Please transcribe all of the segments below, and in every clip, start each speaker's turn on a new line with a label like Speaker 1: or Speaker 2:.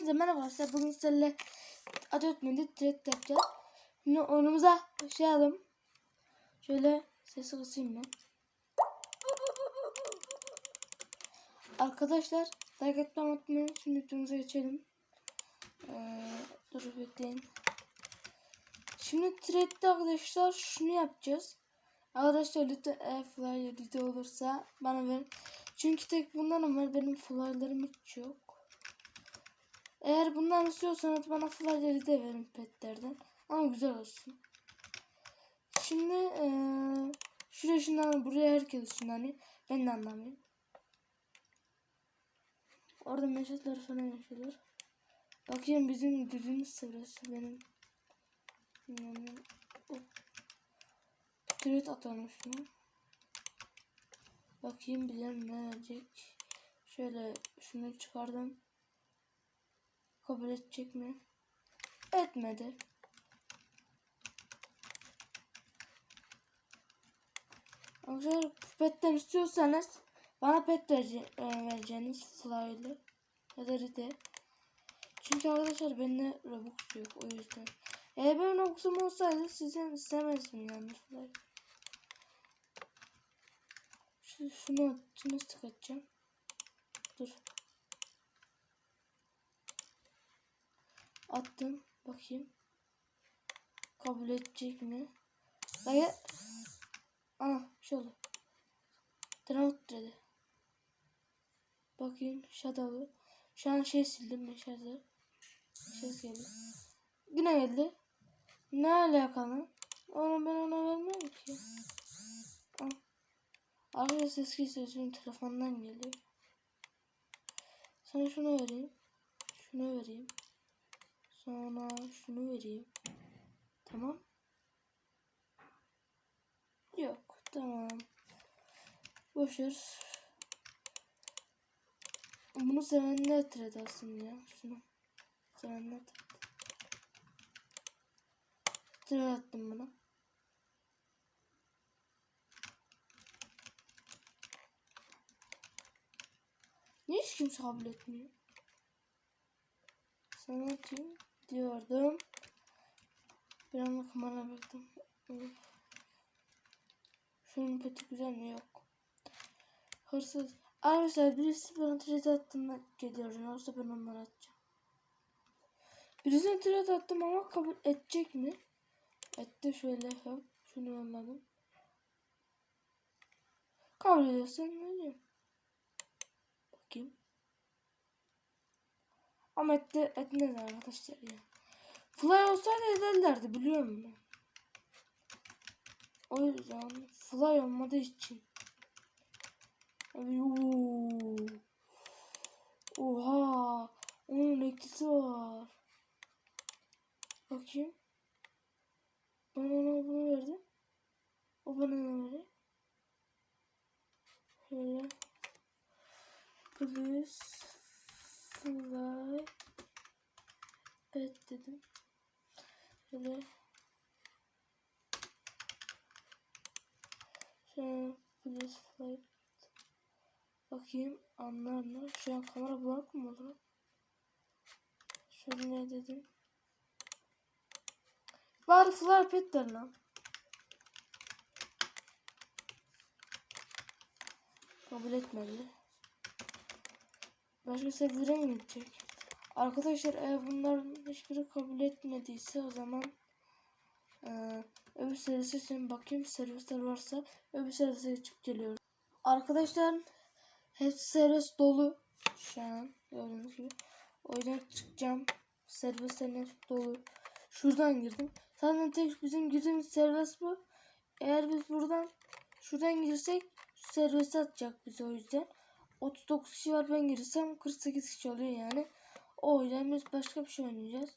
Speaker 1: Hepinize merhaba arkadaşlar. Bugün sizlerle adı ötmedi thread yapacağız. Şimdi oyunumuza başlayalım. Şöyle sesi kısayım ben. Arkadaşlar like etmeyi unutmayın. Şimdi videomuza geçelim. Ee, dur bekleyin. Şimdi thread'de arkadaşlar şunu yapacağız. Arkadaşlar lütfen eğer flyer video olursa bana verin. Çünkü tek bundan var. Benim flyer'larım hiç yok. Eğer bundan istiyorsanız bana flyer'ı de verin petlerden. Ama güzel olsun. Şimdi eee şuraya şundan buraya herkes şundan ben de anlamıyorum. Orada mesajlar falan yaşıyorlar. Bakayım bizim düzümüz sırası benim. Yani, Tweet atalım şunu. Bakayım bilelim ne verecek. Şöyle şunu çıkardım. Kabul edecek mi? Etmedi. Arkadaşlar petten istiyorsanız bana pet e, vereceğiniz fly'lı ya da rite. Çünkü arkadaşlar bende Robux yok o yüzden. Eğer benim Robux'um olsaydı sizden istemezdim yani fly. Şu, şunu, şunu tıkatacağım. Dur. Attım. Bakayım. Kabul edecek mi? Hayır. Ana bir şey dedi. Bakayım Shadow'u. Şu an şey sildim ben Shadow. Ses geldi. Yine geldi. Ne alakalı? Onu ben ona vermem ki. Arkadaşlar ses kesiyor. telefondan geliyor. Sana şunu vereyim. Şunu vereyim. Sonra şunu vereyim. Tamam. Yok. Tamam. Boşver. Bunu sevenler thread aslında ya. Şunu. Sevenler thread. Thread attım buna. Niye hiç kimse kabul etmiyor? Sana atayım diyordum. Bir anda kamera baktım. Şunun peti güzel mi? Yok. Hırsız. Arkadaşlar birisi bana thread attığında geliyor. Yoksa ben onları atacağım. Birisine thread attım ama kabul edecek mi? Etti şöyle hop. Şunu yolladım. Kabul ediyorsan ne diyeyim? Bakayım. Ama etti, etmez arkadaşlar ya. Fly olsaydı ederlerdi biliyor musun? O yüzden fly olmadığı için. Oha. Onun etkisi var. Bakayım. Ben ona bunu verdim. O bana ne verdi? Şöyle. Please fly pet dedim. Şöyle. Şöyle please fly Bakayım anlar mı? Şu an kamera bulanık mı oldu? Şöyle ne dedim? Bari fly pet der lan. Kabul etmedi. Başka server'e mi gidecek? Arkadaşlar eğer bunların hiçbiri kabul etmediyse o zaman e, öbür servise için bakayım servisler varsa öbür servise geçip geliyoruz. Arkadaşlar hepsi servis dolu şu an gördüğünüz gibi. O yüzden çıkacağım. Servislerin hepsi dolu. Şuradan girdim. Zaten tek bizim girdiğimiz servis bu. Eğer biz buradan şuradan girsek servise atacak bizi o yüzden. 39 kişi var ben girsem 48 kişi oluyor yani. O yüzden biz başka bir şey oynayacağız.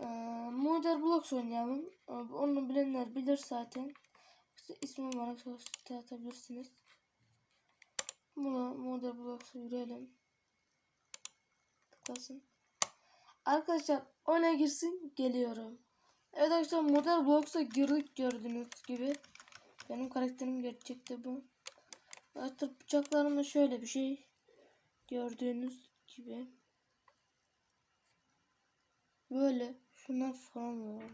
Speaker 1: Ee, Modern Blocks oynayalım. Onu bilenler bilir zaten. İşte ismi olarak atabilirsiniz. Buna Modern Blocks'a yürüyelim. Tıklasın. Arkadaşlar ona girsin geliyorum. Evet arkadaşlar Modern Blocks'a girdik gördüğünüz gibi. Benim karakterim gerçekte bu. Artık bıçaklarımda şöyle bir şey. Gördüğünüz gibi. Böyle şundan falan var.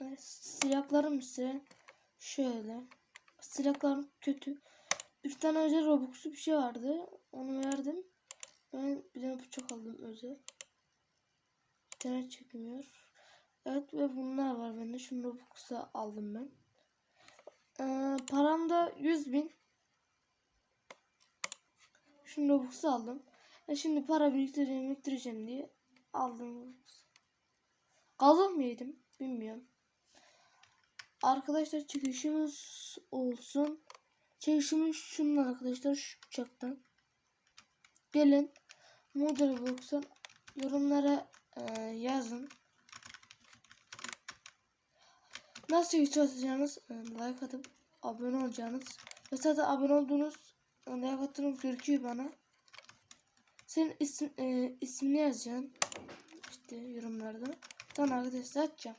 Speaker 1: Evet, silahlarım ise şöyle. Silahlarım kötü. Bir tane özel Robux'u bir şey vardı. Onu verdim. Ben bir tane bıçak aldım özel. İnternet çekmiyor. Evet ve bunlar var bende. Şunu Robux'a aldım ben. Ee, param da 100 bin. Şunu Robux'a aldım. E şimdi para biriktireceğim, biriktireceğim diye aldım Robux. Kazık mı yedim? Bilmiyorum. Arkadaşlar çıkışımız olsun. Çekişimiz şunlar arkadaşlar şu bıçaktan. Gelin Model Box'tan yorumlara e, yazın. Nasıl çekiş atacağınız e, like atıp abone olacağınız ve zaten abone olduğunuz e, like attığınız gözüküyor bana. Senin isim, e, ismini yazacaksın. İşte yorumlarda. Sonra arkadaşlar açacağım.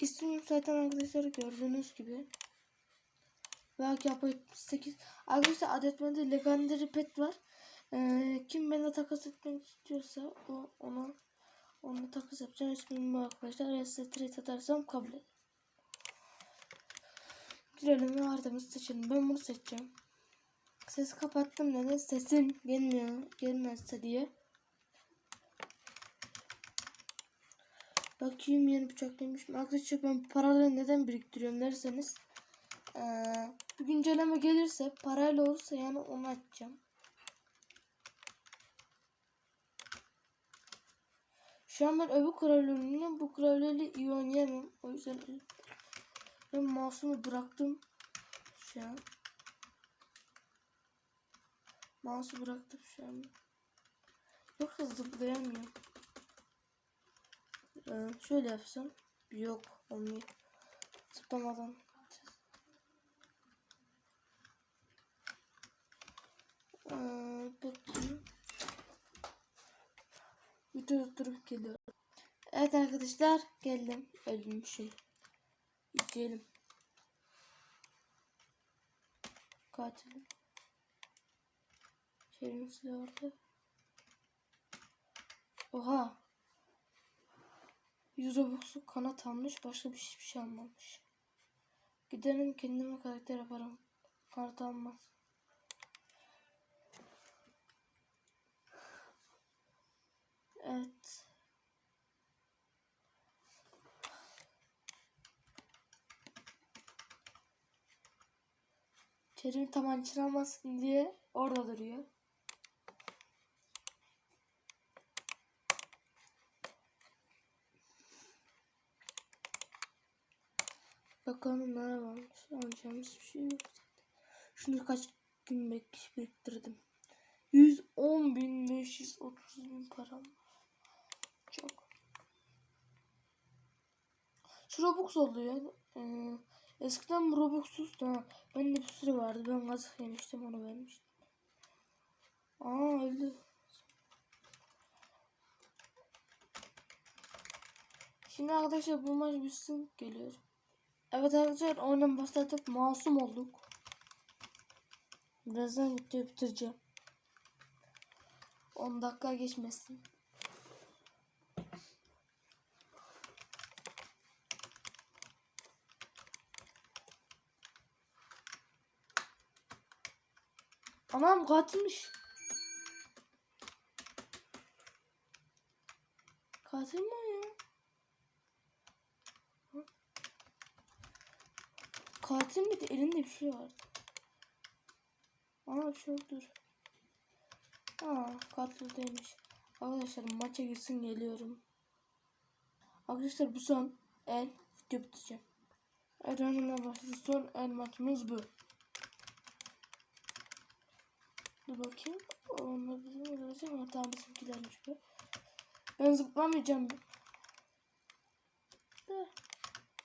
Speaker 1: İsmim zaten arkadaşlar gördüğünüz gibi. Belki yapı 8. Arkadaşlar adetmede legendary pet var. Ee, kim benimle takas etmek istiyorsa o ona onunla takas yapacağım. İsmim bu arkadaşlar. Eğer size trade atarsam kabul edin. Girelim ve haritamızı seçelim. Ben bunu seçeceğim. Sesi kapattım neden? Sesim gelmiyor. Gelmezse diye. Bakayım yeni bıçak demiş mi? Arkadaşlar ben paraları neden biriktiriyorum derseniz. Ee, bir güncelleme gelirse parayla olursa yani onu açacağım. Şu an ben öbür kurallarımla bu kurallarla iyi oynayamam. O yüzden ben mouse'umu bıraktım. Şu an. Mouse'u bıraktım şu an. Yoksa zıplayamıyorum. Ee, şöyle yapsam. Yok olmuyor. Zıplamadan. Ee, bakayım. Video durup geliyor. Evet arkadaşlar geldim. Öldüm şey. İzleyelim. Katilim. Şeyin silahı. Oha. 100 Robux'u kanat almış. Başka bir hiçbir şey almamış. Giderim kendime karakter yaparım. Kanat almaz. Evet. Kerim tam açılamazsın diye orada duruyor. Bakalım ne varmış. Alacağımız bir şey yok. Şunu kaç gün biriktirdim. 110 bin 530 bin param var. Şu Robux oldu ya. Ee, eskiden bu Robux'suz da ben de bir sürü vardı. Ben gazık yemiştim onu vermiştim. Aa öldü. Şimdi arkadaşlar bu maç bitsin geliyor. Evet arkadaşlar oyundan başladık. Masum olduk. Birazdan videoyu bitireceğim. 10 dakika geçmesin. Anam katilmiş. Katil mi ya? Katil miydi? Elinde bir şey vardı. Aa şu dur. Aa katil değilmiş. Arkadaşlar maça girsin geliyorum. Arkadaşlar bu son el video biteceğim. Önümden başladı. Son el maçımız bu. Dur bakayım. Onlar bizim olacak ama tamam bizimkilermiş bu. Ben zıplamayacağım.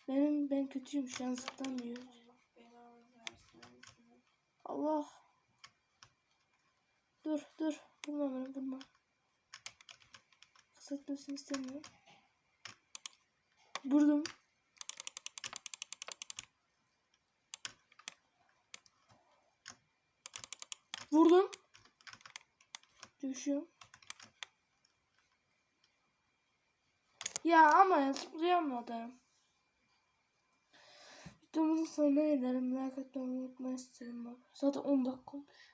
Speaker 1: Benim ben kötüyüm şu an zıplamıyor. Allah. Dur dur. Vurma beni vurma. Kısaltmasını istemiyorum. Vurdum. Vurdum. Düşüyor. Ya ama zıplayamadım. Videomuzun sonuna gelelim. Like atmayı unutmayın. Zaten 10 dakika olmuş.